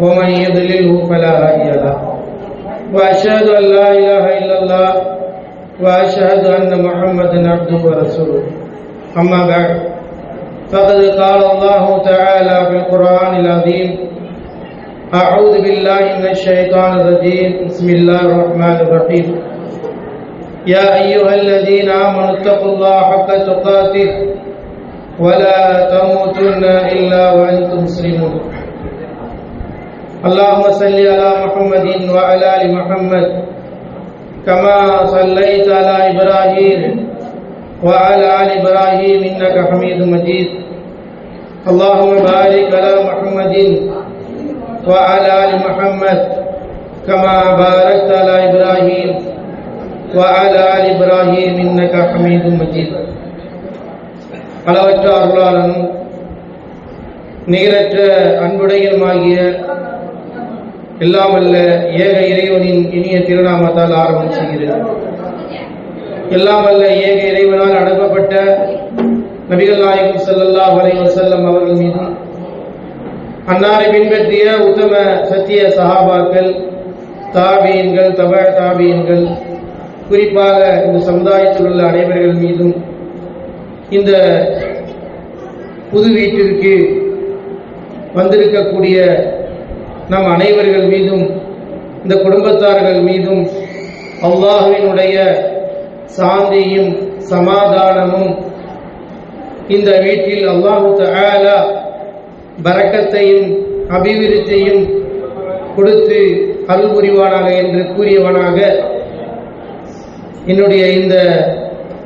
ومن يضلله فلا هادي له. وأشهد أن لا إله إلا الله وأشهد أن محمدا عبده ورسوله. أما بعد فقد قال الله تعالى في القرآن العظيم أعوذ بالله من الشيطان الرجيم. بسم الله الرحمن الرحيم. يا أيها الذين آمنوا اتقوا الله حق تقاته ولا تموتن إلا وأنتم مسلمون. اللهم صل على محمد وعلى ال محمد كما صليت على ابراهيم وعلى ال ابراهيم انك حميد مجيد اللهم بارك على محمد وعلى ال محمد كما باركت على ابراهيم وعلى ال ابراهيم انك حميد مجيد அளவற்ற அருளாளனும் நிகரற்ற அன்புடையனுமாகிய எல்லாமல்ல ஏக இறைவனின் இனிய திருநாமத்தால் ஆரம்பம் செய்கிறது. எல்லாமல்ல ஏக இறைவனால் அனுப்பப்பட்ட நபிகள் நாயகம் செல்லல்லா அலைஹி செல்லம் அவர்கள் மீதும் அன்னாரை பின்பற்றிய உத்தம சத்திய சகாபாக்கள் தாபியன்கள் தப தாபியன்கள் குறிப்பாக இந்த சமுதாயத்தில் உள்ள அனைவர்கள் மீதும் இந்த புது வீட்டிற்கு வந்திருக்கக்கூடிய நம் அனைவர்கள் மீதும் இந்த குடும்பத்தார்கள் மீதும் அல்லாஹுவினுடைய சாந்தியும் சமாதானமும் இந்த வீட்டில் அல்லாஹு தஆலா பரக்கத்தையும் அபிவிருத்தியும் கொடுத்து அருள் புரிவானாக என்று கூறியவனாக என்னுடைய இந்த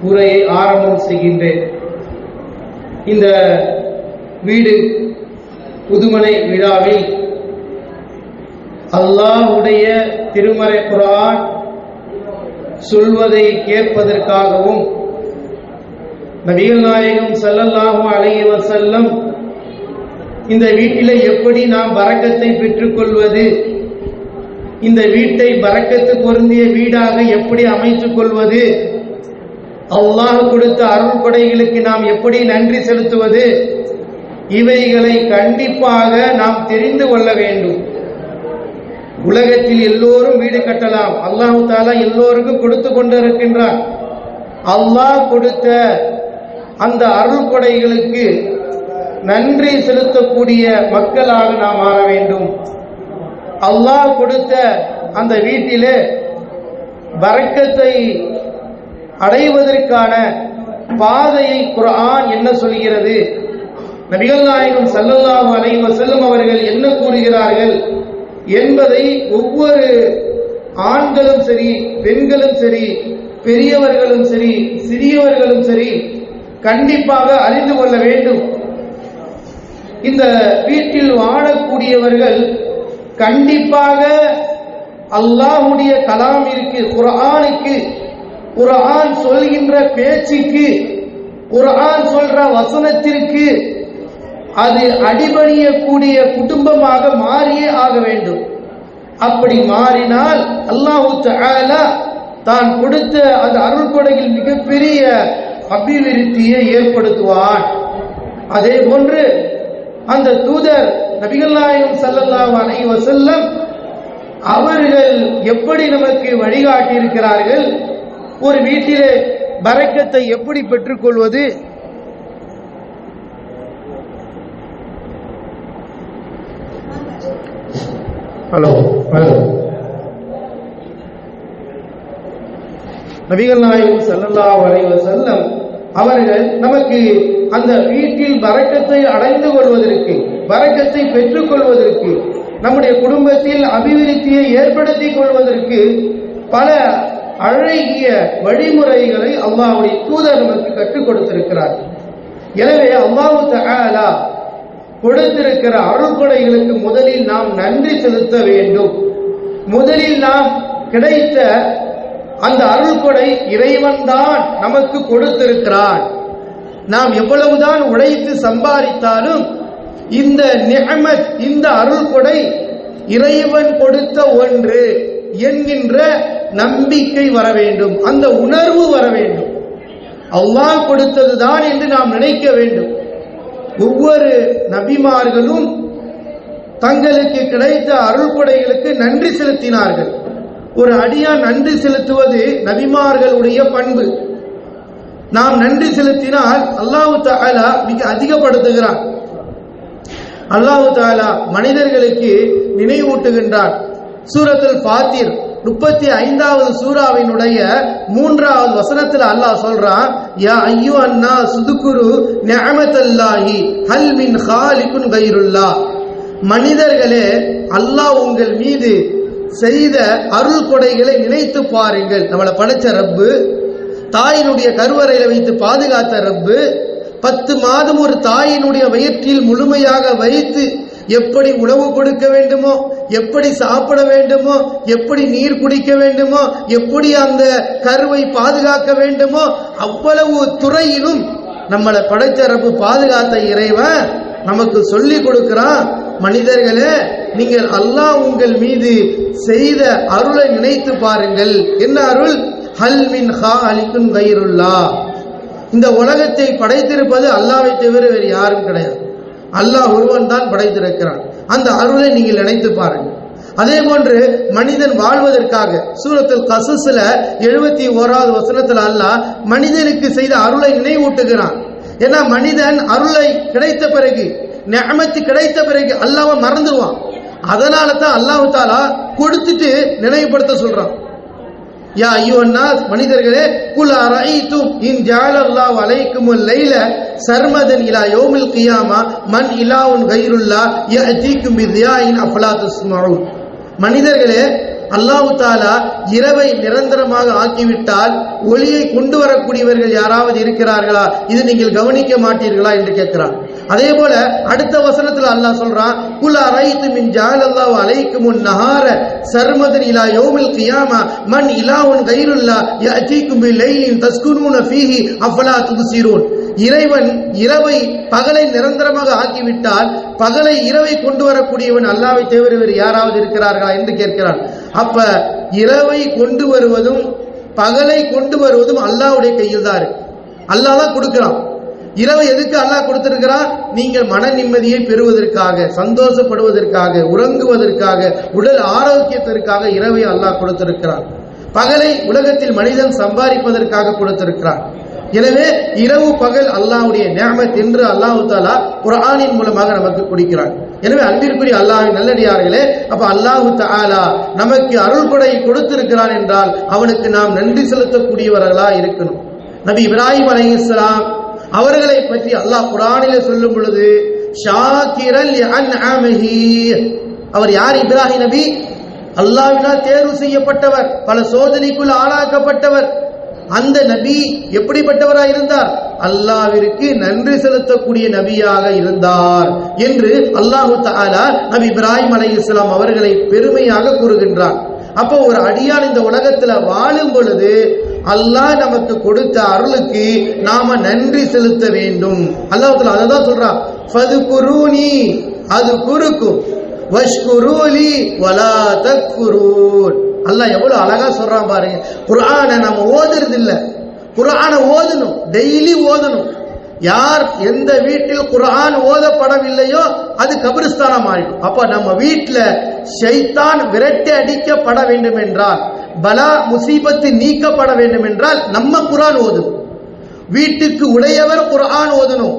உரையை ஆரம்பம் செய்கின்றேன். இந்த வீடு புதுமனை விழாவில் அல்லாஹுடைய திருமறை குரான் சொல்வதை கேட்பதற்காகவும் நபிகள் நாயகம் ஸல்லல்லாஹு அலைஹி செல்லம் இந்த வீட்டில் எப்படி நாம் பரக்கத்தை பெற்றுக்கொள்வது? இந்த வீட்டை பரக்கத்து பொருந்திய வீடாக எப்படி அமைத்துக் கொள்வது அல்லாஹ் கொடுத்த அருள் கொடைகளுக்கு நாம் எப்படி நன்றி செலுத்துவது? இவைகளை கண்டிப்பாக நாம் தெரிந்து கொள்ள வேண்டும். உலகத்தில் எல்லோரும் வீடு கட்டலாம். அல்லாஹு தாலா எல்லோருக்கும் கொடுத்து கொண்டிருக்கின்றார் அல்லாஹ் கொடுத்த அந்த அருள் கொடைகளுக்கு நன்றி செலுத்தக்கூடிய மக்களாக நாம் மாற வேண்டும். அல்லாஹ் கொடுத்த அந்த வீட்டிலே வரக்கத்தை அடைவதற்கான பாதையை குரான் என்ன சொல்கிறது? நபிகள் நாயகம் சல்லல்லாஹு அலைஹி அவர்கள் என்ன கூறுகிறார்கள்? என்பதை ஒவ்வொரு ஆண்களும் சரி பெண்களும் சரி பெரியவர்களும் சரி சிறியவர்களும் சரி கண்டிப்பாக அறிந்து கொள்ள வேண்டும். இந்த வீட்டில் வாழக்கூடியவர்கள் கண்டிப்பாக அல்லாஹ்வுடைய கலாமிற்கு குரானுக்கு குரான் சொல்கின்ற பேச்சுக்கு குரான் சொல்ற வசனத்திற்கு அது அடிபணியக்கூடிய குடும்பமாக மாறியே ஆக வேண்டும். அப்படி மாறினால் அல்லாஹு தஆலா தான் கொடுத்த அந்த அருள் கொடையில் மிகப்பெரிய அபிவிருத்தியை ஏற்படுத்துவான். அதே போன்று அந்த தூதர் நபிகள் நாயகம் ஸல்லல்லாஹு அலைஹி அவர்கள் எப்படி நமக்கு வழிகாட்டி இருக்கிறார்கள் ஒரு வீட்டிலே பறக்கத்தை எப்படி பெற்றுக்கொள்வது? ஹலோ நபிகள் நாயகம் செல்லல்லா அலைஹி செல்லம் அவர்கள் நமக்கு அந்த வீட்டில் வரக்கத்தை அடைந்து கொள்வதற்கு வரக்கத்தை பெற்றுக் கொள்வதற்கு நம்முடைய குடும்பத்தில் அபிவிருத்தியை ஏற்படுத்திக் கொள்வதற்கு பல அழகிய வழிமுறைகளை அல்லாவுடைய தூதர் நமக்கு கற்றுக் கொடுத்திருக்கிறார். எனவே அல்லாஹு தகாலா கொடுத்திருக்கிற அருள்கொடைகளுக்கு முதலில் நாம் நன்றி செலுத்த வேண்டும். முதலில் நாம் கிடைத்த அந்த அருள்கொடை இறைவன்தான் நமக்கு கொடுத்திருக்கிறான். நாம் எவ்வளவுதான் உழைத்து சம்பாதித்தாலும் இந்த நிஅமத் இந்த அருள்கொடை இறைவன் கொடுத்த ஒன்று என்கின்ற நம்பிக்கை வர வேண்டும். அந்த உணர்வு வர வேண்டும். அல்லாஹ் கொடுத்ததுதான் என்று நாம் நினைக்க வேண்டும். ஒவ்வொரு நபிமார்களும் தங்களுக்கு கிடைத்த அருள்படைகளுக்கு நன்றி செலுத்தினார்கள். ஒரு அடியான் நன்றி செலுத்துவது நபிமார்களுடைய பண்பு. நாம் நன்றி செலுத்தினால் அல்லாஹு தாலா மிக அதிகப்படுத்துகிறான். அல்லாஹு தாலா மனிதர்களுக்கு நினைவூட்டுகின்றான். சூரத்தில் பாத்தீர் முப்பத்தி ஐந்தாவது சூறாவினுடைய மூன்றாவது வசனத்தில் அல்லாஹ் சொல்றான் யா ஐயோ அண்ணா சுதுக்குரு நியமத்தல்லாஹி ஹல் மின் ஹாலிகுன் கைருல்லா மனிதர்களே அல்லாஹ் உங்கள் மீது செய்த அருள் கொடைகளை நினைத்து பாருங்கள். நம்மளை படைச்ச ரப்பு தாயினுடைய கருவறையில வைத்து பாதுகாத்த ரப்பு பத்து மாதம் ஒரு தாயினுடைய வயிற்றில் முழுமையாக வைத்து எப்படி உணவு கொடுக்க வேண்டுமோ எப்படி சாப்பிட வேண்டுமோ எப்படி நீர் குடிக்க வேண்டுமோ எப்படி அந்த கருவை பாதுகாக்க வேண்டுமோ அவ்வளவு துறையிலும் நம்மளை படைச்சரப்பு பாதுகாத்த இறைவன் நமக்கு சொல்லி கொடுக்கிறான். மனிதர்களே நீங்கள் அல்லாஹ் உங்கள் மீது செய்த அருளை நினைத்து பாருங்கள். என்ன அருள்? ஹல் மின் ஹா அலிக்கும் கைருல்லா இந்த உலகத்தை படைத்திருப்பது அல்லாவை தவிர வேறு யாரும் கிடையாது. அல்லாஹ் ஒருவன் தான் படைத்திருக்கிறான். அந்த அருளை நீங்கள் நினைத்து பாருங்கள். அதே போன்று மனிதன் வாழ்வதற்காக சூரத்தில் கசஸ்ல எழுபத்தி ஓராவது வசனத்தில் அல்லாஹ் மனிதனுக்கு செய்த அருளை நினைவூட்டுகிறான். ஏன்னா மனிதன் அருளை கிடைத்த பிறகு நியமத்து கிடைத்த பிறகு அல்லாம மறந்துடுவான். அதனால தான் அல்லாஹ் தாலா கொடுத்துட்டு நினைவுபடுத்த சொல்றான். யா ஐயோன்னா மனிதர்களே குல் அரைத்தும் இன் ஜாலல்லா வலைக்கும் லைல சர்மதன் இலா யோமில் கியாமா மன் உன் கைருல்லா யஜிக்கும் பிதியாயின் அஃபலா தஸ்மஊன். மனிதர்களே அல்லாஹு தாலா இரவை நிரந்தரமாக ஆக்கிவிட்டால் ஒளியை கொண்டு வரக்கூடியவர்கள் யாராவது இருக்கிறார்களா? இது நீங்கள் கவனிக்க மாட்டீர்களா? என்று கேட்கிறான். அதே போல அடுத்த வசனத்துல அல்லாஹ் சொல்றான் குல் அரைத்து மின் ஜாலல்லாஹ் அலைக்கும் உன் நஹார சர்மதன் இலா யௌமில் கியாமா மன் இலாவுன் கைருல்லா யஅதீக்கும் லைலின் தஸ்குனூன ஃபீஹி அஃபலா துப்சிரூன். இறைவன் இரவை பகலை நிரந்தரமாக ஆக்கிவிட்டால் பகலை இரவை கொண்டு வரக்கூடியவன் அல்லாவை தவிர வேறு யாராவது இருக்கிறார்களா என்று கேட்கிறான். அப்ப இரவை கொண்டு வருவதும் பகலை கொண்டு வருவதும் அல்லாவுடைய கையில் தான் இருக்கு. அல்லாஹ் தான் கொடுக்கிறான். இரவு எதுக்கு அல்லாஹ் கொடுத்திருக்கிறான்? நீங்கள் மன நிம்மதியை பெறுவதற்காக சந்தோஷப்படுவதற்காக உறங்குவதற்காக உடல் ஆரோக்கியத்திற்காக இரவை அல்லாஹ் கொடுத்திருக்கிறான். பகலை உலகத்தில் மனிதன் சம்பாதிப்பதற்காக கொடுத்திருக்கிறான். எனவே இரவு பகல் அல்லாஹ்வுடைய நியமத் என்று அல்லாஹு தாலா குர்ஆனின் மூலமாக நமக்கு கொடுக்கிறான். எனவே அன்பிற்குரிய அல்லாஹின் நல்லடியார்களே அப்ப அல்லாஹு தாலா நமக்கு அருள் கொடை கொடுத்திருக்கிறான் என்றால் அவனுக்கு நாம் நன்றி செலுத்தக்கூடியவர்களா இருக்கணும். நபி இப்ராஹிம் அலைஹிஸ்ஸலாம் அவர்களை பற்றி அல்லாஹ் குர்ஆனிலே சொல்லும் பொழுது ஷாக்கிரல் அவர் யார்? இப்ராஹிம் நபி. அல்லாவினால் தேர்வு செய்யப்பட்டவர் பல சோதனைக்குள் ஆளாக்கப்பட்டவர். அந்த நபி எப்படிப்பட்டவராக இருந்தார்? அல்லாவிற்கு நன்றி செலுத்தக்கூடிய நபியாக இருந்தார் என்று அல்லாஹு தஆலா நபி இப்ராஹிம் அலைஹிஸ்ஸலாம் அவர்களை பெருமையாக கூறுகின்றார் அப்போ ஒரு அடியான் இந்த உலகத்துல வாழும் பொழுது அல்லாஹ் நமக்கு கொடுத்த அருளுக்கு நாம நன்றி செலுத்த வேண்டும். அல்லாஹ் அதை தான் சொல்கிறான் ஃபது குருணி அது குறுக்கும். வஷ்குரூலி வலா தக்ஃபுரூன். அல்லாஹ் எவ்வளவு அழகா சொல்றான் பாருங்க. குரானை நம்ம ஓதுறது இல்ல குரானை ஓதணும். டெய்லி ஓதணும். யார் எந்த வீட்டில் குரான் ஓதப்படவில்லையோ அது கபிரிஸ்தானம் ஆயிடும் அப்ப நம்ம வீட்டில் ஷைத்தான் விரட்டி அடிக்கப்பட வேண்டும் என்றால் பலா முசீபத்து நீக்கப்பட வேண்டும் என்றால் நம்ம குரான் ஓதணும் வீட்டுக்கு உடையவர் குரான் ஓதணும்.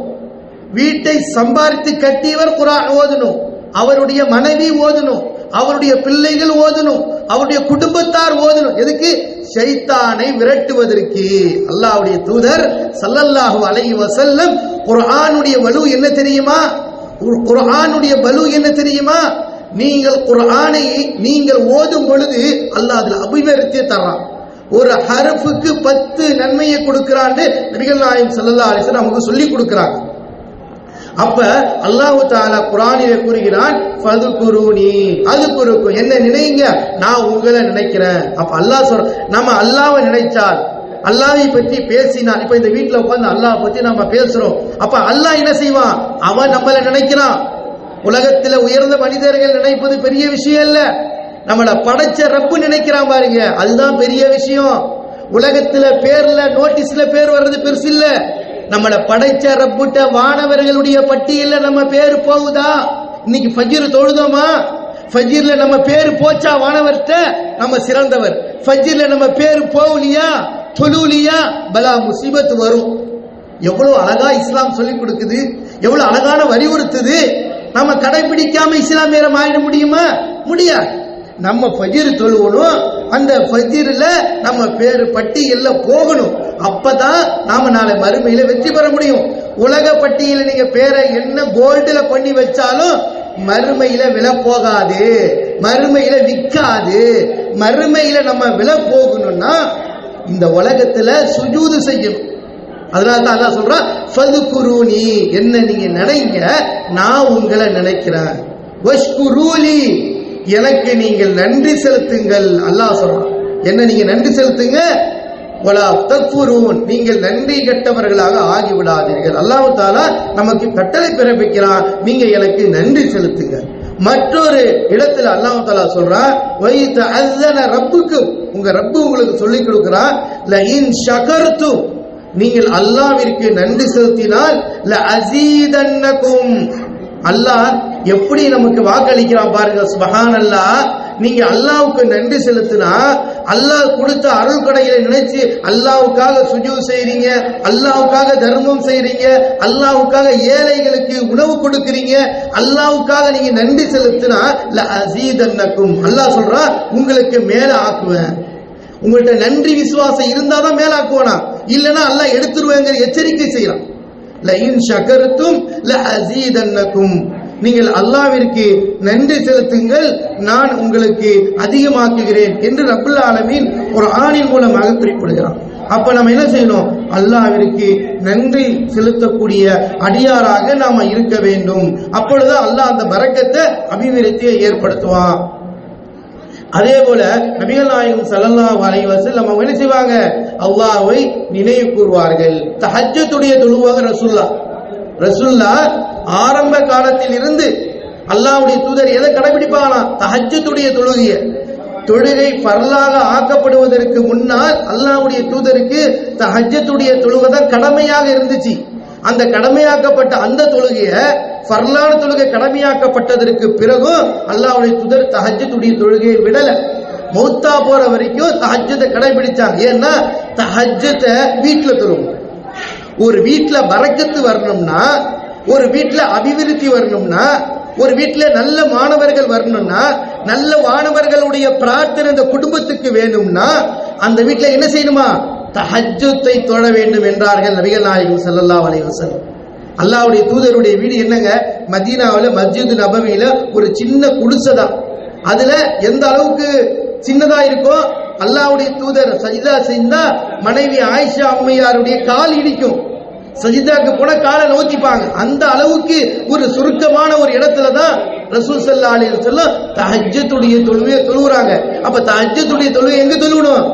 வீட்டை சம்பாதித்து கட்டியவர் குரான் ஓதணும். அவருடைய மனைவி ஓதணும். அவருடைய பிள்ளைகள் ஓதணும். அவருடைய குடும்பத்தார் ஓதணும். எதுக்கு? ஷைத்தானை விரட்டுவதற்கு. அல்லாவுடைய தூதர் சல்லல்லாஹு அலைஹி வசல்லம் குர்ஆனுடைய வலு என்ன தெரியுமா? ஒரு குர்ஆனுடைய பலு என்ன தெரியுமா? நீங்கள் குர்ஆனை நீங்கள் ஓதும் பொழுது அல்லாஹ் அதில் அபிவிருத்தியை தர்றான். ஒரு ஹரஃபுக்கு பத்து நன்மையை கொடுக்கிறான்னு நபிகள் நாயம் சல்லா அலிசன் நமக்கு சொல்லி கொடுக்குறாங்க. அப்ப அல்லாஹு தாலா குரானில கூறுகிறான் ஃபது குருனி அது குருக்கும் என்ன நினைங்க நான் உங்களை நினைக்கிறேன் அப்ப அல்லாஹ் சொல்ற நம்ம அல்லாவை நினைச்சால் அல்லாவை பற்றி பேசினான் இப்ப இந்த வீட்டுல உட்காந்து அல்லாஹ் பத்தி நம்ம பேசுறோம். அப்ப அல்லாஹ் என்ன செய்வான்? அவன் நம்மளை நினைக்கிறான். உலகத்துல உயர்ந்த மனிதர்கள் நினைப்பது பெரிய விஷயம் இல்ல. நம்மள படைச்ச ரப்பு நினைக்கிறான் பாருங்க. அதுதான் பெரிய விஷயம். உலகத்துல பேர்ல நோட்டீஸ்ல பேர் வர்றது பெருசு இல்ல. நம்மள படைச்ச ரப்புட்ட வானவர்களுடைய பட்டியல நம்ம பேர் போகுதா? இன்னைக்கு ஃபஜ்ர் தொழுதோமா? ஃபஜ்ர்ல நம்ம பேர் போச்சா வானவர்கிட்ட? நம்ம சிறந்தவர். ஃபஜ்ர்ல நம்ம பேர் போகலையா? தொழுலியா பலா முசீபத் வரும். எவ்வளவு அழகா இஸ்லாம் சொல்லி கொடுக்குது. எவ்வளவு அழகான வலியுறுத்துது. நம்ம கடைபிடிக்காம இஸ்லாமியரம் ஆயிட முடியுமா? முடியாது. நம்ம ஃபஜ்ர் தொழுவணும். அந்த ஃபஜ்ரில் நம்ம பேர் பட்டியலில் போகணும். அப்பதான் நாம நாளை மறுமையில வெற்றி பெற முடியும். உலக பட்டியல நீங்க பேரை என்ன கோல்டுல பண்ணி வச்சாலும் மறுமையில விலை போகாது. மறுமையில விற்காது. மறுமையில நம்ம விலை போகணும்னா இந்த உலகத்துல சுஜூது செய்யணும். அதனால தான் அதெல்லாம் சொல்கிறான் ஃபது குரூனி என்ன நீங்க நினைங்க நான் உங்களை நினைக்கிறேன். வஷ்குரூலி எனக்கு நீங்கள் நன்றி செலுத்துங்கள். அல்லாஹ் சொல்றான். என்ன நீங்க நன்றி செலுத்துங்க? வலா தக்ஃபுரூன் நீங்கள் நன்றி கெட்டவர்களாக ஆகிவிடாதீர்கள். அல்லாஹு தாலா நமக்கு கட்டளை பிறப்பிக்கிறான் நீங்க எனக்கு நன்றி செலுத்துங்க. மற்றொரு இடத்துல அல்லாஹு தாலா சொல்றான் வைத்த அஸ்ஸன ரப்புக்கு உங்க ரப்பு உங்களுக்கு சொல்லி கொடுக்கிறான் ல இன் ஷகர்தும் நீங்கள் அல்லாவிற்கு நன்றி செலுத்தினால் ல அல்லாஹ் எப்படி நமக்கு வாக்களிக்கிறான் பாருங்க மகான் அல்லாஹ் நீங்க அல்லாவுக்கு நன்றி செலுத்தினா அல்லாஹ் கொடுத்த அருள் கடைகளை நினைச்சு அல்லாவுக்காக சுஜு செய்றீங்க அல்லாவுக்காக தர்மம் செய்றீங்க அல்லாவுக்காக ஏழைகளுக்கு உணவு கொடுக்குறீங்க அல்லாவுக்காக நீங்க நன்றி செலுத்தினா ல அசீதன்னக்கும் அல்லாஹ் சொல்றா உங்களுக்கு மேல ஆக்குவேன் உங்கள்கிட்ட நன்றி விசுவாசம் இருந்தாதான் மேலாக்குவானா? இல்லைன்னா அல்லாஹ் எடுத்துருவேங்கிற எச்சரிக்கை செய்யலாம். ஷகருத்தும் இல்லை அசீதன்னக்கும் நீங்கள் அல்லாவிற்கு நன்றி செலுத்துங்கள் நான் உங்களுக்கு அதிகமாக்குகிறேன் என்று ரப்புல் ஆலமீன் ஒரு ஆணின் மூலமாக குறிப்பிடுகிறான். அப்ப நம்ம என்ன செய்யணும்? அல்லாவிற்கு நன்றி செலுத்தக்கூடிய அடியாராக நாம இருக்க வேண்டும். அப்பொழுது அல்லாஹ் அந்த பறக்கத்தை அபிவிருத்தியை ஏற்படுத்துவான். அதே போல நபிகள் நாயகம் சல்லல்லா அலைஹி வஸல்லம் அவங்க என்ன செய்வாங்க? அல்லாவை நினைவு கூறுவார்கள் தஹஜத்துடைய தொழுவாக ரசுல்லா. ரசுல்லா ஆரம்ப காலத்தில் இருந்து அல்லாவுடைய தூதர் எதை கடைபிடிப்பானா? தஹஜத்துடைய தொழுகைய. தொழுகை பரலாக ஆக்கப்படுவதற்கு முன்னால் அல்லாவுடைய தூதருக்கு தஹஜத்துடைய தொழுகை தான் கடமையாக இருந்துச்சு. அந்த கடமையாக்கப்பட்ட அந்த தொழுகையை ஃபர்லான தொழுகை கடமையாக்கப்பட்டதற்கு பிறகும் அல்லாவுடைய துதர் தஹஜத்துடைய தொழுகையை விடலை. மௌத்தா போற வரைக்கும் தஹஜத்தை கடைபிடிச்சாங்க. ஏன்னா தஹஜத்தை வீட்டில் தொழுவும் ஒரு வீட்டில் பறக்கத்து வரணும்னா ஒரு வீட்டில் அபிவிருத்தி வரணும்னா ஒரு வீட்டில் நல்ல மாணவர்கள் வரணும்னா நல்ல மாணவர்களுடைய பிரார்த்தனை இந்த குடும்பத்துக்கு வேணும்னா அந்த வீட்டில் என்ன செய்யணுமா? தஹஜத்தை தொழ வேண்டும் என்றார்கள் நபிகள் நாயகம் செல்லல்லா வலைவசன் அல்லாவுடைய தூதருடைய வீடு என்னங்க? மதீனாவில் மஸ்ஜித் நபவியில் ஒரு சின்ன குடிசை தான். அதில் எந்த அளவுக்கு சின்னதாக இருக்கோ அல்லாவுடைய தூதர் சஜிதா செஞ்சா மனைவி ஆயிஷா அம்மையாருடைய கால் இடிக்கும். சஜிதாக்கு போன காலை நோக்கிப்பாங்க அந்த அளவுக்கு ஒரு சுருக்கமான ஒரு இடத்துல தான் ரசூல் சல்லா அலி சொல்லம் தஹஜத்துடைய தொழுவையை தொழுவுறாங்க. அப்ப தஹஜத்துடைய தொழுவை எங்க தொழுவணும்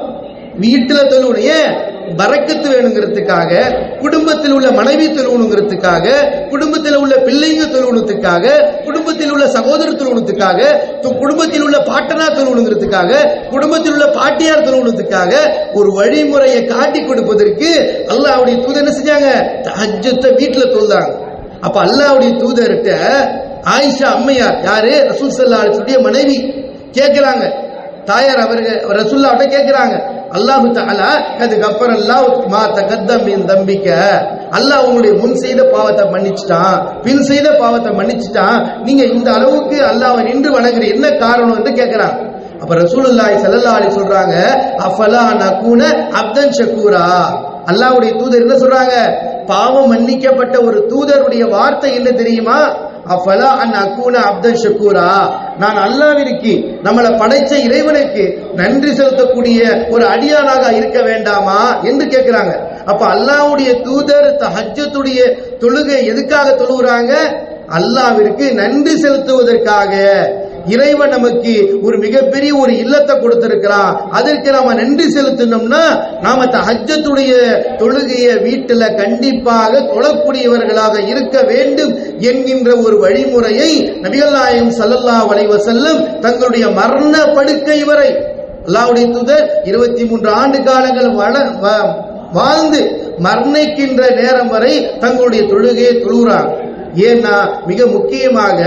வீட்டில் தொழுவணும் ஏன்? பறக்கத்து வேணுங்கிறதுக்காக குடும்பத்தில் உள்ள மனைவி தொழுவணுங்கிறதுக்காக குடும்பத்தில் உள்ள பிள்ளைங்க தொழுவணுத்துக்காக குடும்பத்தில் உள்ள சகோதர தொழுவணுத்துக்காக குடும்பத்தில் உள்ள பாட்டனார் தொழுவணுங்கிறதுக்காக குடும்பத்தில் உள்ள பாட்டியார் தொழுவணுத்துக்காக ஒரு வழிமுறையை காட்டி கொடுப்பதற்கு அல்லாஹ்வுடைய தூதர் என்ன செஞ்சாங்க? தஜத்தை வீட்டில் தொழுதாங்க. அப்ப அல்லாஹ்வுடைய தூதர்கிட்ட ஆயிஷா அம்மையார் யாரு? ரசூல் ஸல்லல்லாஹு மனைவி கேட்கிறாங்க. தாயார் அவர்கள் ரசுல்லாவிட்ட கேட்கிறாங்க. அல்லாஹு தாலா கது கஃபர் அல்லாஹ் மா தகத்தம் என் தம்பிக்க. அல்லாஹ் உங்களுடைய முன் செய்த பாவத்தை மன்னிச்சிட்டான். பின் செய்த பாவத்தை மன்னிச்சிட்டான். நீங்க இந்த அளவுக்கு அல்லாஹ்வை நின்று வணங்குற என்ன காரணம் என்று கேட்கிறான் அப்ப ரசூலுல்லாய் சல்லல்லா அலி சொல்றாங்க அஃபலா நகூன அப்தன் ஷக்கூரா அல்லாஹ்வுடைய தூதர் என்ன சொல்றாங்க பாவம் மன்னிக்கப்பட்ட ஒரு தூதருடைய வார்த்தை என்ன தெரியுமா? அஃபலா அன் அக்கூன அப்தன் ஷக்கூரா நான் அல்லாவிற்கு நம்மளை படைச்ச இறைவனுக்கு நன்றி செலுத்தக்கூடிய ஒரு அடியானாக இருக்க வேண்டாமா என்று கேட்கிறாங்க அப்ப அல்லாஹ்வுடைய தூதர் ஹஜ்ஜத்துடைய தொழுகை எதுக்காக தொழுகிறாங்க அல்லாவிற்கு நன்றி செலுத்துவதற்காக. இறைவன் நமக்கு ஒரு மிகப்பெரிய ஒரு இல்லத்தை கொடுத்திருக்கிறான். அதற்கு நாம நன்றி செலுத்தணும்னா நாம ஹஜ்ஜத்துடைய தொழுகையை வீட்டுல கண்டிப்பாக தொழக்கூடியவர்களாக இருக்க வேண்டும் என்கின்ற ஒரு வழிமுறையை நபிகள் நாயகம் ஸல்லல்லாஹு வளைவ செல்லும் தங்களுடைய மரண படுக்கை வரை அல்லாவுடைய தூதர் இருபத்தி மூன்று ஆண்டு காலங்கள் வள- வாழ்ந்து மரணிக்கின்ற நேரம் வரை தங்களுடைய தொழுகையை தொழுகிறாங்க ஏன்னா மிக முக்கியமாக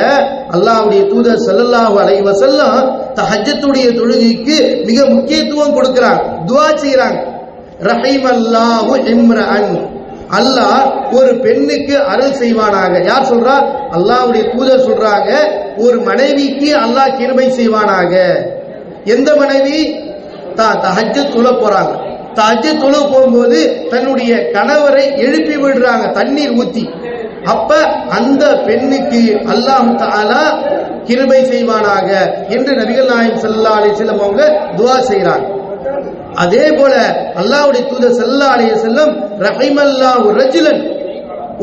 அல்லாவுடைய தூதர் செல்லல்லாஹு அலைஹி வஸல்லம் தஹஜ்ஜத்துடைய தொழுகைக்கு மிக முக்கியத்துவம் கொடுக்கிறாங்க துவா செய்கிறாங்க. ரஹீம் அல்லாஹு இம்ரஅன். அல்லாஹ் ஒரு பெண்ணுக்கு அருள் செய்வானாக. யார் சொல்றா? அல்லாவுடைய தூதர் சொல்றாங்க ஒரு மனைவிக்கு அல்லாஹ் கிருபை செய்வானாக. எந்த மனைவி? தான் தஹஜ்ஜு தொழ போறாங்க. தஹஜ தொழ போகும்போது தன்னுடைய கணவரை எழுப்பி விடுறாங்க தண்ணீர் ஊத்தி. அப்ப அந்த பெண்ணுக்கு அல்லாஹ் தாலா கிருபை செய்வானாக என்று நபிகள் நாயகம் செல்லா அலி செல்லம் அவங்க துவா செய்கிறாங்க அதே போல அல்லாஹ்வுடைய தூதர் ஸல்லல்லாஹு செல்லம் ரஹிமல்லா ஒரு ரஜிலன்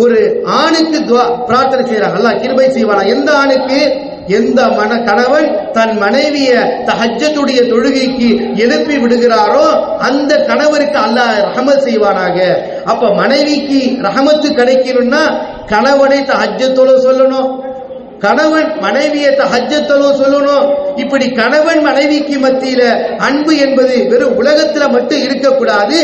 ஒரு ஆணுக்கு துவா பிரார்த்தனை செய்கிறாங்க அல்லாஹ் கிருபை செய்வானா? எந்த ஆணுக்கு? எந்த மன கணவன் தன் மனைவிய தஹஜத்துடைய தொழுகைக்கு எழுப்பி விடுகிறாரோ அந்த கணவருக்கு அல்லாஹ் ரஹமத் செய்வானாக. அப்ப மனைவிக்கு ரஹமத்து கிடைக்கணும்னா கணவனை தஹஜ்ஜத்தோட சொல்லணும். கணவன் மனைவியை தஹஜ்ஜத்தலோ சொல்லணும். இப்படி கணவன் மனைவிக்கு மத்தியில அன்பு என்பது வெறும் உலகத்துல மட்டும் இருக்கக்கூடாது.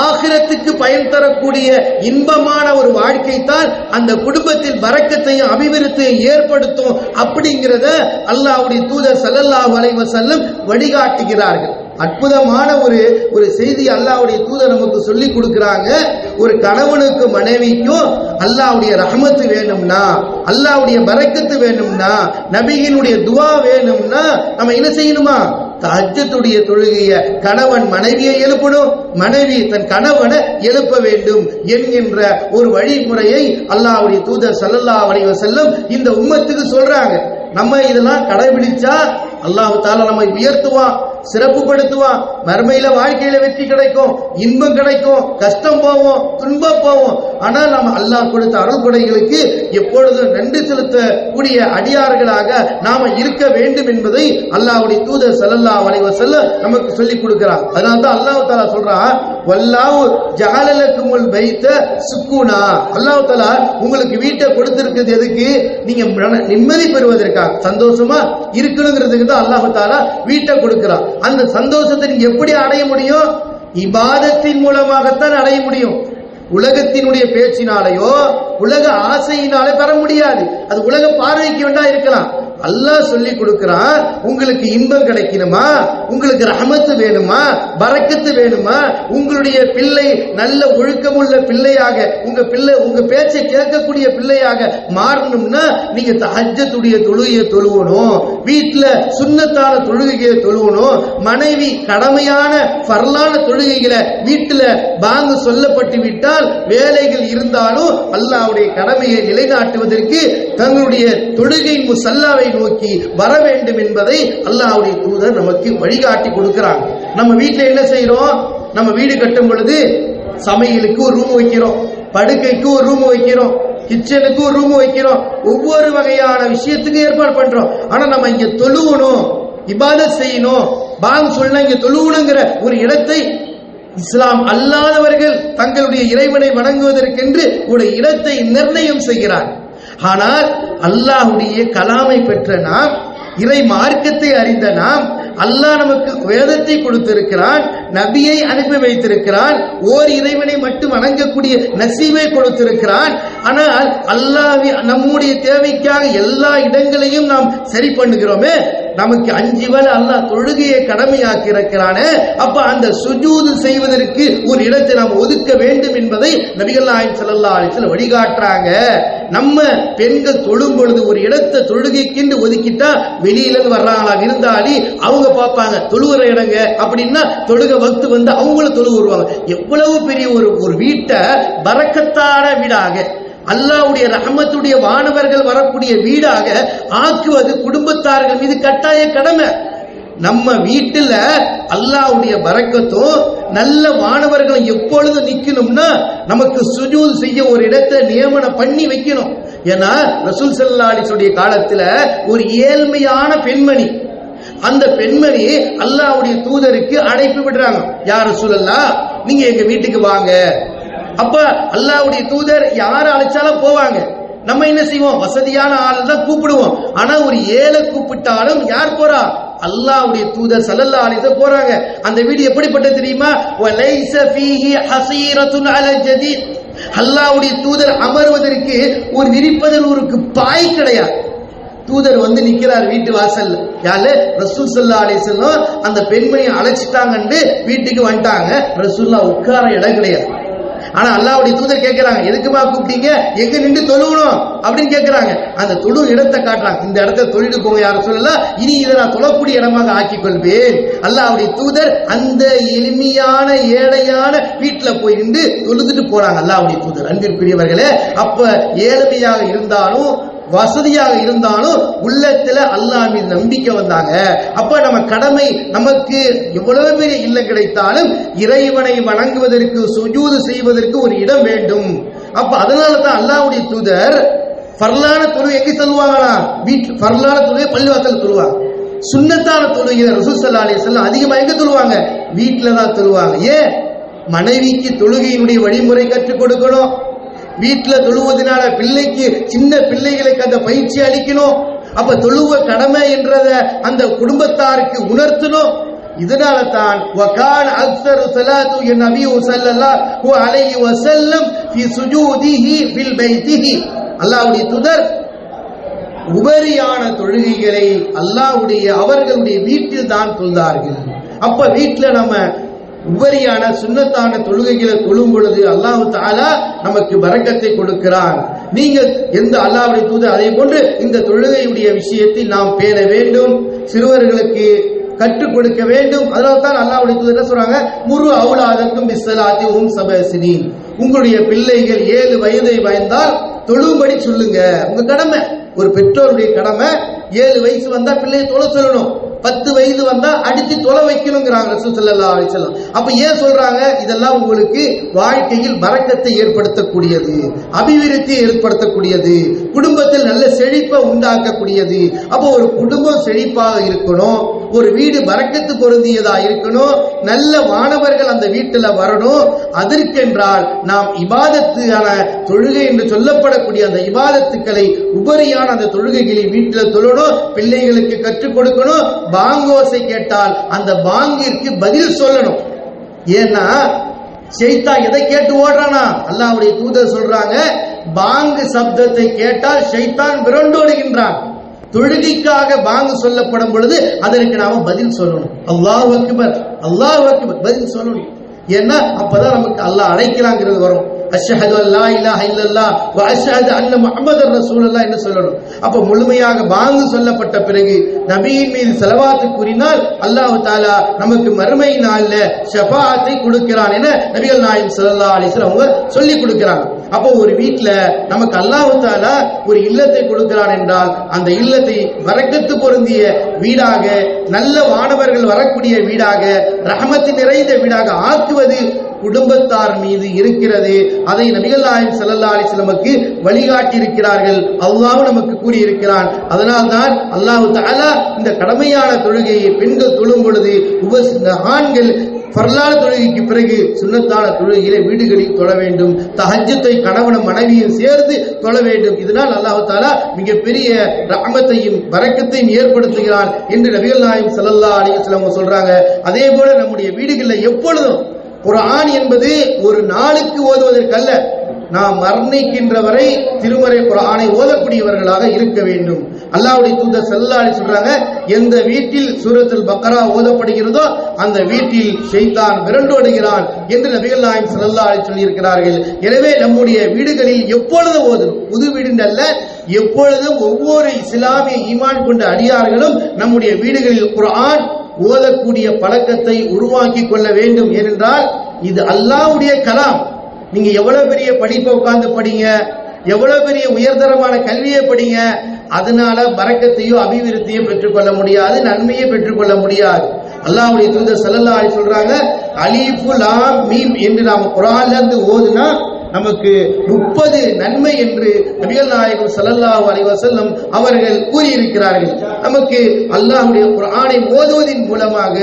ஆகிரத்துக்கு பயன் தரக்கூடிய இன்பமான ஒரு வாழ்க்கை தான் அந்த குடும்பத்தில் வரக்கத்தையும் அபிவிருத்தையும் ஏற்படுத்தும் அப்படிங்கிறத அல்லாவுடைய தூதர் ஸல்லல்லாஹு அலைஹி செல்லும் வழிகாட்டுகிறார்கள். அற்புதமான ஒரு ஒரு செய்தி அல்லாவுடைய தூதர் நமக்கு சொல்லி கொடுக்குறாங்க. ஒரு கணவனுக்கு மனைவிக்கும் அல்லாவுடைய ரஹமத்து வேணும்னா அல்லாவுடைய பறக்கத்து வேணும்னா நபியினுடைய துவா வேணும்னா நம்ம என்ன செய்யணுமா? தஜத்துடைய தொழுகைய கணவன் மனைவியை எழுப்பணும். மனைவி தன் கணவனை எழுப்ப வேண்டும் என்கின்ற ஒரு வழிமுறையை அல்லாவுடைய தூதர் சல்லல்லா வரைவ செல்லும் இந்த உம்மத்துக்கு சொல்றாங்க. நம்ம இதெல்லாம் கடைபிடிச்சா அல்லாஹ் தாலா நம்மை உயர்த்துவான் சிறப்புப்படுத்துவான் மறுமையில வாழ்க்கையில வெற்றி கிடைக்கும் இன்பம் கிடைக்கும் கஷ்டம் போவோம் துன்பம் போவோம். ஆனால் நம்ம அல்லாஹ் கொடுத்த அருள்குடைகளுக்கு எப்பொழுதும் நன்றி செலுத்தக்கூடிய அடியார்களாக நாம இருக்க வேண்டும் என்பதை அல்லாஹுடைய தூதர் செல்லல்லா வளைவ செல்ல நமக்கு சொல்லி கொடுக்கிறார். அதனால தான் அல்லாஹ் தாலா சொல்றான் வல்லாஹு ஜஅலலக்குமுல் வைத்த சுக்குனா. அல்லாஹ் தாலா உங்களுக்கு வீட்டை கொடுத்திருக்கிறது எதுக்கு? நீங்க மன- நிம்மதி பெறுவதற்காக சந்தோஷமா இருக்கணுங்கிறதுக்கு தான் அல்லாஹு தாலா வீட்டை கொடுக்கிறான். அந்த சந்தோஷத்தை நீங்க எப்படி அடைய முடியும்? இபாதத்தின் மூலமாகத்தான் அடைய முடியும். உலகத்தினுடைய பேச்சினாலேயோ உலக ஆசையினாலே பெற முடியாது. அது உலக பார்வைக்கு வேண்டா இருக்கலாம். அல்லாஹ் சொல்லி கொடுக்கிறான் உங்களுக்கு இன்பம் கிடைக்கணுமா? உங்களுக்கு ரஹமத்து வேணுமா? பறக்கத்து வேணுமா? உங்களுடைய பிள்ளை நல்ல ஒழுக்கமுள்ள பிள்ளையாக உங்க பிள்ளை உங்க பேச்சை கேட்கக்கூடிய பிள்ளையாக மாறணும்னா நீங்க தஹஜத்துடைய தொழுகையை தொழுவணும் வீட்டுல சுண்ணத்தான தொழுகையை தொழுவணும் மனைவி கடமையான பரலான தொழுகைகளை வீட்டுல பாங்கு சொல்லப்பட்டு விட்டால் வேலைகள் இருந்தாலும் அல்லாவுடைய கடமையை நிலைநாட்டுவதற்கு தங்களுடைய தொழுகை முசல்லாவை நோக்கி வர வேண்டும் என்பதை அல்லாஹுடைய தூதர் நமக்கு வழிகாட்டி கொடுக்கிறாங்க நம்ம வீட்டுல என்ன செய்யறோம் நம்ம வீடு கட்டும் பொழுது சமையலுக்கு ஒரு ரூம் வைக்கிறோம். படுக்கைக்கு ஒரு ரூம் வைக்கிறோம். கிச்சனுக்கு ஒரு ரூம் வைக்கிறோம். ஒவ்வொரு வகையான விஷயத்துக்கு ஏற்பாடு பண்றோம். ஆனா நம்ம இங்க தொழுவணும் இபாதத் செய்யணும். பாங் சொல்ல இங்க தொழுவணுங்கிற ஒரு இடத்தை இஸ்லாம் அல்லாதவர்கள் தங்களுடைய இறைவனை வணங்குவதற்கென்று ஒரு இடத்தை நிர்ணயம் செய்கிறார். ஆனால் அல்லாஹுடைய கலாமை பெற்ற நாம் இறை மார்க்கத்தை அறிந்த நாம் அல்லாஹ் நமக்கு வேதத்தை கொடுத்திருக்கிறான் நபியை அனுப்பி வைத்திருக்கிறான் ஓர் இறைவனை மட்டும் வணங்கக்கூடிய நசீவை கொடுத்திருக்கிறான். ஆனால் அல்லாஹ் நம்முடைய தேவைக்காக எல்லா இடங்களையும் நாம் சரி பண்ணுகிறோமே நமக்கு அஞ்சு வேலை அல்லாஹ் தொழுகையை கடமையாக்கி இருக்கிறானே அப்ப அந்த சுஜூது செய்வதற்கு ஒரு இடத்தை நாம் ஒதுக்க வேண்டும் என்பதை நபிகள் நாயகம் ஸல்லல்லாஹு வழிகாட்டுறாங்க. நம்ம பெண்கள் தொழும் பொழுது ஒரு இடத்தை தொழுகைக்குன்னு ஒதுக்கிட்டா வெளியில இருந்து வர்றாங்களா இருந்தாலே அவங்க பார்ப்பாங்க தொழுகிற இடங்க அப்படின்னா தொழுக வக்து வந்து அவங்களும் தொழுக வருவாங்க எவ்வளவு பெரிய ஒரு ஒரு வீட்டை பறக்கத்தான வீடாக அல்லாவுடைய ரஹமத்துடைய வானவர்கள் வரக்கூடிய வீடாக ஆக்குவது குடும்பத்தார்கள் மீது கட்டாய கடமை. நம்ம வீட்டுல அல்லாஹ்வுடைய வரக்கத்தும் நல்ல மாணவர்கள் எப்பொழுது நிக்கணும்னா நமக்கு சுஜூல் செய்ய ஒரு இடத்தை நியமனம் பண்ணி வைக்கணும். ஏன்னா ரசூல் செல்லாலிசுடைய காலத்துல ஒரு ஏழ்மையான பெண்மணி. அந்த பெண்மணி அல்லாஹ்வுடைய தூதருக்கு அழைப்பு விடுறாங்க. யார் சூழல்லா நீங்க எங்க வீட்டுக்கு வாங்க. அப்ப அல்லாவுடைய தூதர் யாரை அழைச்சாலும் போவாங்க. நம்ம என்ன செய்வோம்? வசதியான ஆள் தான் கூப்பிடுவோம். ஆனா ஒரு ஏழை கூப்பிட்டாலும் யார் போறா? அல்லாவுடைய தூதர் சல்லல்லா அலைஹி போறாங்க. அந்த வீடு எப்படிப்பட்டது தெரியுமா? வலைஸ ஃபீஹி ஹஸீரத்துன் அல ஜதீத். அல்லாவுடைய தூதர் அமர்வதற்கு ஒரு விரிப்பதில் ஒரு பாய் கிடையாது. தூதர் வந்து நிக்கிறார் வீட்டு வாசல்ல. யாரு? ரசூல் சல்லா அலிசல்லம் அந்த பெண்மணியை அழைச்சிட்டாங்கன்னு வீட்டுக்கு வந்துட்டாங்க. ரசூல்லா உட்கார இடம் கிடையாது. ஆனா அல்லாவுடைய தூதர் கேட்கிறாங்க எதுக்குமா கூப்பிட்டீங்க? எங்க நின்று தொழுகணும்? அப்படின்னு கேட்கிறாங்க அந்த தொழு இடத்தை காட்டுறாங்க. இந்த இடத்த தொழில் போங்க யாரும் சொல்லலாம் இனி இதை நான் தொழக்கூடிய இடமாக ஆக்கிக் கொள்வேன் அல்லாவுடைய தூதர் அந்த எளிமையான ஏழையான வீட்டுல போய் நின்று தொழுதுட்டு போறாங்க அல்லாவுடைய தூதர். அன்பிற்குரியவர்களே அப்ப ஏழ்மையாக இருந்தாலும் வசதியாக இருந்தாலும் உள்ளத்துல அல்லாஹ் மீது நம்பிக்கை வந்தாங்க. அப்ப நம்ம கடமை நமக்கு எவ்வளவு பெரிய இல்லம் கிடைத்தாலும் இறைவனை வணங்குவதற்கு சுஜூது செய்வதற்கு ஒரு இடம் வேண்டும். அப்ப அதனால தான் அல்லாவுடைய தூதர் பரலான தொழுகை எங்க சொல்லுவாங்களா வீட்டு பரலான தொழுவை பள்ளிவாசல் தொழுவாங்க. சுண்ணத்தான தொழுகிற ரசூல் ஸல்லல்லாஹு அதிகமாக வஸல்லம் அதிகமா எங்க தொழுவாங்க? வீட்டில தான் தொழுவாங்க. ஏன்? மனைவிக்கு தொழுகையினுடைய வழிமுறை கற்றுக் கொடுக்கணும். வீட்டில் தொழுவதனால பிள்ளைக்கு சின்ன பிள்ளைகளுக்கு அந்த பயிற்சி அளிக்கணும். அப்ப தொழுவ கடமை என்றத அந்த குடும்பத்தாருக்கு உணர்த்தணும். இதனால தான் வகான் அக்சர் ஸலாத்து என் நபி ஓ அலை வசல்லம் ஃபி சுஜூதிஹி பில் பைத்திஹி. அல்லாஹ்வுடைய துதர் உபரியான தொழுகைகளை அல்லாஹ்வுடைய அவர்களுடைய வீட்டில் தான் தொழுதார்கள். அப்ப வீட்டில் நம்ம உபரியான சுண்ணத்தான தொழுகைகளை தொழும் பொழுது அல்லாஹு தாலா நமக்கு வரக்கத்தை கொடுக்கிறான். நீங்கள் எந்த அல்லாவுடைய தூது அதே போன்று இந்த தொழுகையுடைய விஷயத்தை நாம் பேண வேண்டும். சிறுவர்களுக்கு கற்றுக் கொடுக்க வேண்டும். அதனால தான் அல்லாவுடைய தூதர் என்ன சொல்றாங்க? முரு அவுலாதக்கும் பிஸ்ஸலாத்தி ஓம் சபசினீன். உங்களுடைய பிள்ளைகள் ஏழு வயதை வயந்தால் தொழும்படி சொல்லுங்க. உங்க கடமை ஒரு பெற்றோருடைய கடமை ஏழு வயசு வந்தா பிள்ளையை தொலை சொல்லணும். பத்து வயது வந்தா அடித்து தொலை வைக்கணுங்கிறாங்க ரசூல் அலிசல்லாம் அப்ப ஏன் சொல்றாங்க? இதெல்லாம் உங்களுக்கு வாழ்க்கையில் வரக்கத்தை ஏற்படுத்தக்கூடியது அபிவிருத்தியை ஏற்படுத்தக்கூடியது குடும்பத்தில் நல்ல செழிப்பை உண்டாக்கக்கூடியது. அப்போ ஒரு குடும்பம் செழிப்பாக இருக்கணும் ஒரு வீடு வரக்கத்து பொருந்தியதா இருக்கணும் நல்ல மாணவர்கள் அந்த வீட்டில் வரணும். அதற்கென்றால் நாம் இபாதத்தான தொழுகை என்று சொல்லப்படக்கூடிய அந்த இபாதத்துக்களை உபரியான அந்த தொழுகைகளை வீட்டில் தொழணும். பிள்ளைகளுக்கு கற்றுக் கொடுக்கணும். பாங்கோசை கேட்டால் அந்த பாங்கிற்கு பதில் சொல்லணும். ஏன்னா ஷைத்தான் எதை கேட்டு ஓடுறானா? அல்லாவுடைய தூதர் சொல்றாங்க பாங்கு சப்தத்தை கேட்டால் ஷைத்தான் விரண்டோடுகின்றான் தொழுகைக்காக பாங்கு சொல்லப்படும் பொழுது அதற்கு நாம பதில் சொல்லணும். அல்லாஹ் அக்பர் அல்லாஹ் அக்பர் பதில் சொல்லணும். ஏன்னா அப்பதான் நமக்கு அல்லாஹ் அழைக்கிறாங்கிறது வரும். அஷ்ஹது அல்லா இலாஹ இல்லல்லா வ அஷ்ஹது அன்ன முஹம்மதர் ரசூலுல்லாஹ் என்று சொல்லணும். அப்ப முழுமையாக வாங்கு சொல்லப்பட்ட பிறகு நபியின் மீது செலவாத்து கூறினால் அல்லாஹ் தாலா நமக்கு மறுமை நாள்ல ஷபாத்தை கொடுக்கிறான் என நபிகள் நாயம் சல்லா அலைஹி அவங்க சொல்லி கொடுக்கிறாங்க. அப்போ ஒரு வீட்டில் நமக்கு அல்லாஹ் தாலா ஒரு இல்லத்தை கொடுக்கிறான் என்றால் அந்த இல்லத்தை வரக்கத்து பொருந்திய வீடாக நல்ல வானவர்கள் வரக்கூடிய வீடாக ரஹமத்து நிறைந்த வீடாக ஆக்குவது குடும்பத்தார் மீது இருக்கிறது. அதை நபிகள் நாயகம் செல்லல்லா அலைஹி வழிகாட்டி இருக்கிறார்கள் அல்லாவும் நமக்கு கூறியிருக்கிறான். அதனால் தான் அல்லாஹ் தாலா இந்த கடமையான தொழுகையை பெண்கள் தொழும் பொழுது உபஸ் ஆண்கள் பரலான தொழுகைக்கு பிறகு சுன்னத்தான தொழுகையிலே வீடுகளில் தொழ வேண்டும். தஹஜத்தை கணவனும் மனைவியும் சேர்ந்து தொழ வேண்டும். இதனால் அல்லாஹு தாலா மிகப்பெரிய ராமத்தையும் வரக்கத்தையும் ஏற்படுத்துகிறான் என்று நபிகள் நாயம் சல்லல்லா அலிஸ்லாம் சொல்றாங்க. அதே போல நம்முடைய வீடுகளில் எப்பொழுதும் குரான் என்பது ஒரு நாளுக்கு ஓதுவதற்கல்ல. நாம் மரணிக்கின்ற வரை திருமறை குரானை ஓதக்கூடியவர்களாக இருக்க வேண்டும். அல்லாவுடைய தூதர் செல்லாடி சொல்றாங்க எந்த வீட்டில் சூரத்தில் பக்கரா ஓதப்படுகிறதோ அந்த வீட்டில் செய்தான் விரண்டோடுகிறான் என்று நபிகள் நாயம் செல்லாடி சொல்லியிருக்கிறார்கள். எனவே நம்முடைய வீடுகளில் எப்பொழுதும் ஓது புது வீடு அல்ல எப்பொழுதும் ஒவ்வொரு இஸ்லாமிய ஈமான் கொண்ட அடியார்களும் நம்முடைய வீடுகளில் குரான் ஓதக்கூடிய பழக்கத்தை உருவாக்கி கொள்ள வேண்டும் ஏனென்றால் இது அல்லாவுடைய கலாம். நீங்க எவ்வளவு பெரிய படிப்பை உட்கார்ந்து படிங்க எவ்வளவு பெரிய உயர்தரமான கல்வியை படிங்க அதனால பறக்கத்தையோ அபிவிருத்தியோ பெற்றுக்கொள்ள முடியாது நன்மையை பெற்றுக்கொள்ள முடியாது. அல்லாவுடைய தூதர் செல்லல்லா சொல்றாங்க அலிஃபு லாம் மீம் என்று நாம குர்ஆன்ல இருந்து ஓதுனா நமக்கு முப்பது நன்மை என்று நபிகள் நாயகம் சல்லல்லாஹு அலைஹி அவர்கள் கூறியிருக்கிறார்கள். நமக்கு அல்லாஹுடைய குரானை ஓதுவதின் மூலமாக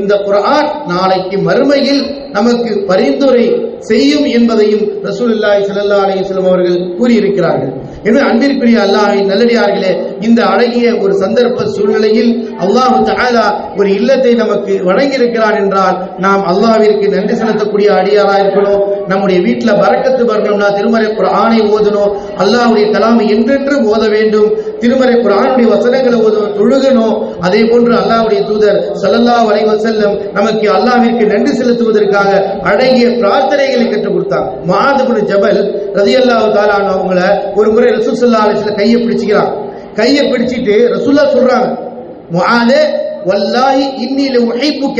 இந்த குரான் நாளைக்கு மறுமையில் நமக்கு பரிந்துரை செய்யும் என்பதையும் ரசூலுல்லாய் சல்லா அலையம் அவர்கள் கூறியிருக்கிறார்கள். எனவே அன்பிற்குரிய அல்லாஹின் நல்லடியார்களே இந்த அழகிய ஒரு சந்தர்ப்ப சூழ்நிலையில் அல்லாஹு தஆலா ஒரு இல்லத்தை நமக்கு வழங்கியிருக்கிறார் என்றால் நாம் அல்லாஹ்விற்கு நன்றி செலுத்தக்கூடிய அடியாராக இருக்கணும். நம்முடைய வீட்டில் வரக்கத்து வரணும்னா திருமறை குரானை ஓதணும். அல்லாஹ்வுடைய கலாமை என்றென்றும் ஓத வேண்டும். திருமறை குரானுடைய வசனங்களை ஓதணும் தொழுகணும். அதே போன்று அல்லாஹ்வுடைய தூதர் சல்லல்லா அலைஹி செல்லும் நமக்கு அல்லாவிற்கு நன்றி செலுத்துவதற்காக அழகிய பிரார்த்தனைகளை கற்றுக் கொடுத்தாங்க முஆத் ஜபல் ரலியல்லாஹு தாலான அன்ஹு அவங்கள ஒரு முறை ரசூசல்லா ஸல்லல்லாஹு கையை பிடிச்சிக்கிறான். கையை பிடிச்சிட்டு ரசூல்லா சொல்றாங்க முஹாதே வல்லாஹி இன்னில லஉஹிப்புக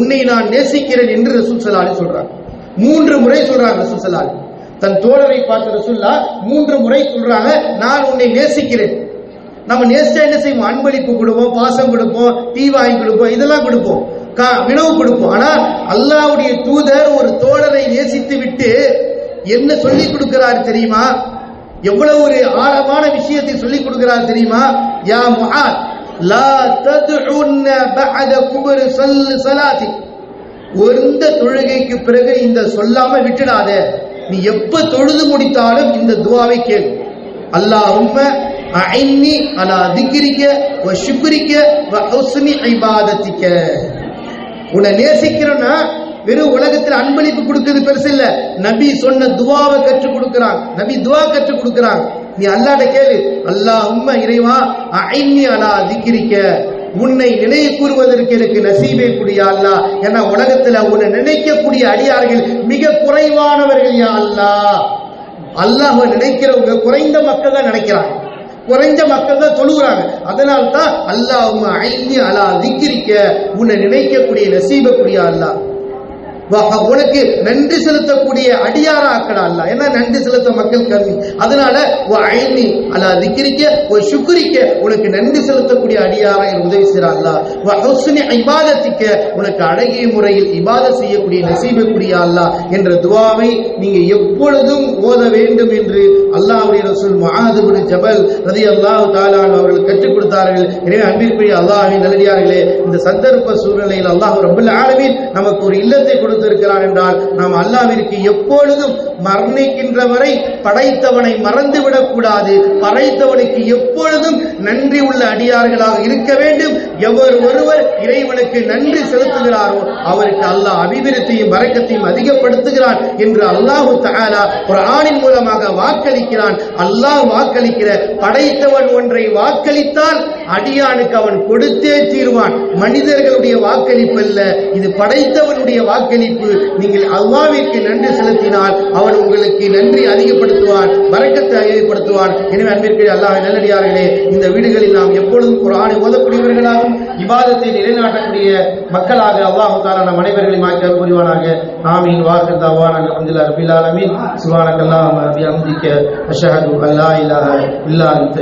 உன்னை நான் நேசிக்கிறேன் என்று ரசூல் சலாலி சொல்றாங்க. மூன்று முறை சொல்றாங்க ரசூல் தன் தோழரை பார்த்து ரசூல்லா மூன்று முறை சொல்றாங்க நான் உன்னை நேசிக்கிறேன். நம்ம நேசிச்சா என்ன செய்வோம்? அன்பளிப்பு கொடுப்போம் பாசம் கொடுப்போம் டீ வாங்கி கொடுப்போம் இதெல்லாம் கொடுப்போம். கா- வினவு கொடுப்போம். ஆனால் அல்லாவுடைய தூதர் ஒரு தோழரை நேசித்து விட்டு என்ன சொல்லி கொடுக்கிறார் தெரியுமா? எவ்வளவு ஒரு ஆழமான விஷயத்தை சொல்லி கொடுக்கிறார் தெரியுமா? யா முஆத் லா தத்உன்ன பஅத குபர் சல் சலாத்தி. எந்த தொழுகைக்கு பிறகு இந்த சொல்லாம விட்டுடாத. நீ எப்ப தொழுது முடித்தாலும் இந்த துவாவை கேள். அல்லாஹும்ம அஇன்னி அலா திக்ரிக்க வ ஷுக்ரிக்க வ ஹுஸ்னி இபாதத்திக்க. உன்னை நேசிக்கிறோன்னா வெறும் உலகத்தில் அன்பளிப்பு கொடுக்கிறது பெருசு இல்ல. நபி சொன்ன துவாவை கற்றுக் கொடுக்கிறான். நபி துவா கற்றுக் கொடுக்கிறான். நீ அல்லாட்ட கேளு. அல்லாஹ் உம்மை இறைவா அஐன்னி அலா திக்கிரிக்க உன்னை நினைவு கூறுவதற்கு எனக்கு நசீபே கூடிய அல்லாஹ் ஏன்னா உலகத்துல உன்னை நினைக்கக்கூடிய அடியார்கள் மிக குறைவானவர்கள் யா அல்லாஹ் அல்லாஹ் நினைக்கிறவங்க குறைந்த மக்கள் தான் நினைக்கிறாங்க. குறைஞ்ச மக்கள் தான் தொழுகிறாங்க அதனால தான் அல்லாஹ் ஐந்து அலா திக்கிரிக்க உன்னை நினைக்கக்கூடிய நசீபக்கூடிய அல்லாஹ் உனக்கு நன்றி செலுத்தக்கூடிய அடியாரா ஆக்கடா அல்ல. ஏன்னா நன்றி செலுத்த மக்கள் கம்மி அதனால வா ஐனி திக்கிரிக்க திக்ரிக்க சுக்குரிக்க உனக்கு நன்றி செலுத்தக்கூடிய அடியாரா என் உதவி செய்யறா அல்ல. இபாதத்திக்க உனக்கு அழகிய முறையில் இபாதத் செய்யக்கூடிய நசீபக்கூடிய அல்லாஹ் என்ற துவாவை நீங்க எப்பொழுதும் ஓத வேண்டும் என்று அல்லாஹ்வுடைய ரசூல் மகாதுபுரி ஜபல் ரதி அல்லாஹ் தாலான் அவர்கள் கற்றுக் கொடுத்தார்கள். எனவே அன்பிற்குரிய அல்லாஹின் நல்லடியார்களே இந்த சந்தர்ப்ப சூழ்நிலையில் அல்லாஹ் ரபுல் ஆலமின் நமக்கு ஒரு இல்லத்தை கொடுத்திருக்கிறான் என்றால் நாம் அல்லாவிற்கு எப்பொழுதும் மரணிக்கின்ற வரை படைத்தவனை மறந்து விடக்கூடாது படைத்தவனுக்கு எப்பொழுதும் நன்றி உள்ள அடியார்களாக இருக்க வேண்டும். எவர் ஒருவர் இறைவனுக்கு நன்றி செலுத்துகிறாரோ அவருக்கு அல்லாஹ் அபிவிருத்தியும் வரக்கத்தையும் அதிகப்படுத்துகிறான் என்று அல்லாஹு ஒரு ஆணின் மூலமாக வாக்களிக்கிறான். அல்லாஹ் வாக்களிக்கிற படைத்தவன் ஒன்றை வாக்களித்தால் அடியானுக்கு அவன் கொடுத்தே தீருவான். மனிதர்களுடைய வாக்களிப்பு அல்ல இது படைத்தவனுடைய வாக்களிப்பு. சந்திப்பு நீங்கள் அல்லாவிற்கு நன்றி செலுத்தினால் அவன் உங்களுக்கு நன்றி அதிகப்படுத்துவான் வரக்கத்தை அதிகப்படுத்துவான். எனவே அன்பிற்கு அல்லாஹ் நல்லடியார்களே இந்த வீடுகளில் நாம் எப்பொழுதும் குர்ஆனை ஓதக்கூடியவர்களாகவும் விவாதத்தை நிலைநாட்டக்கூடிய மக்களாக அல்லாஹு தாலா நம் அனைவர்களையும் ஆக்கி புரிவானாக. ஆமீன். வாசல் தவான் அல்ஹம்துலில்லாஹி ரபில் ஆலமீன். சுப்ஹானக அல்லாஹும்ம பிஹம்திக அஷ்ஹது அன் லா இலாஹா இல்லா அன்த